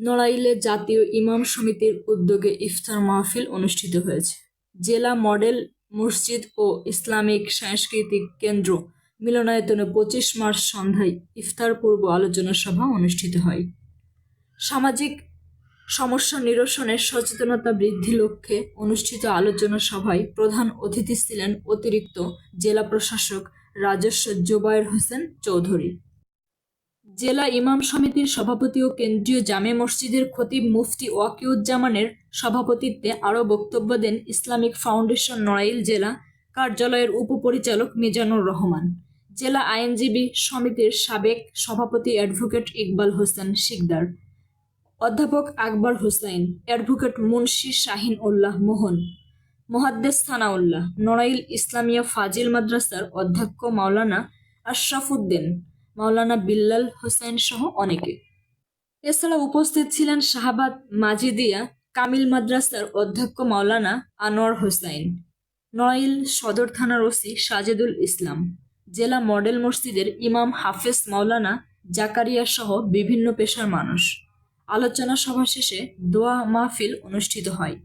নড়াইলে জাতীয় ইমাম সমিতির উদ্যোগে ইফতার মাহফিল অনুষ্ঠিত হয়েছে। জেলা মডেল, মসজিদ ও ইসলামিক সাংস্কৃতিক কেন্দ্র মিলনায়তনে পঁচিশ মার্চ সন্ধ্যায় ইফতার পূর্ব আলোচনা সভা অনুষ্ঠিত হয়। সামাজিক সমস্যা নিরসনে সচেতনতা বৃদ্ধি লক্ষ্যে অনুষ্ঠিত আলোচনা সভায় প্রধান অতিথি ছিলেন অতিরিক্ত জেলা প্রশাসক রাজস্ব জোবায়ের হোসেন চৌধুরী। জেলা ইমাম সমিতির সভাপতি ও কেন্দ্রীয় জামে মসজিদের খতিব মুফতি ওয়াকিউজ্জামানের সভাপতিত্বে আরও বক্তব্য দেন ইসলামিক ফাউন্ডেশন নড়াইল জেলা কার্যালয়ের উপপরিচালক মিজানুর রহমান। জেলা আইনজীবী সমিতির সাবেক সভাপতি অ্যাডভোকেট ইকবাল হোসেন শিকদার। অধ্যাপক আকবর হোসাইন অ্যাডভোকেট মুন্সি শাহিন উল্লাহ মোহন, মহাদ্দেস সানাউল্লাহ নড়াইল ইসলামিয়া ফাজিল মাদ্রাসার অধ্যক্ষ মাওলানা আশরাফুদ্দিন মাওলানা বিল্লাল হোসেন সহ অনেকে। এছাড়া উপস্থিত ছিলেন শাহাবাদ মাজিদিয়া কামিল মাদ্রাসার অধ্যক্ষ মাওলানা আনোয়ার হোসাইন নড়াইল সদর থানার ওসি সাজেদুল ইসলাম, জেলা মডেল মসজিদের ইমাম হাফেজ মাওলানা জাকারিয়া সহ বিভিন্ন পেশার মানুষ। আলোচনা সভা শেষে দোয়া মাহফিল অনুষ্ঠিত হয়।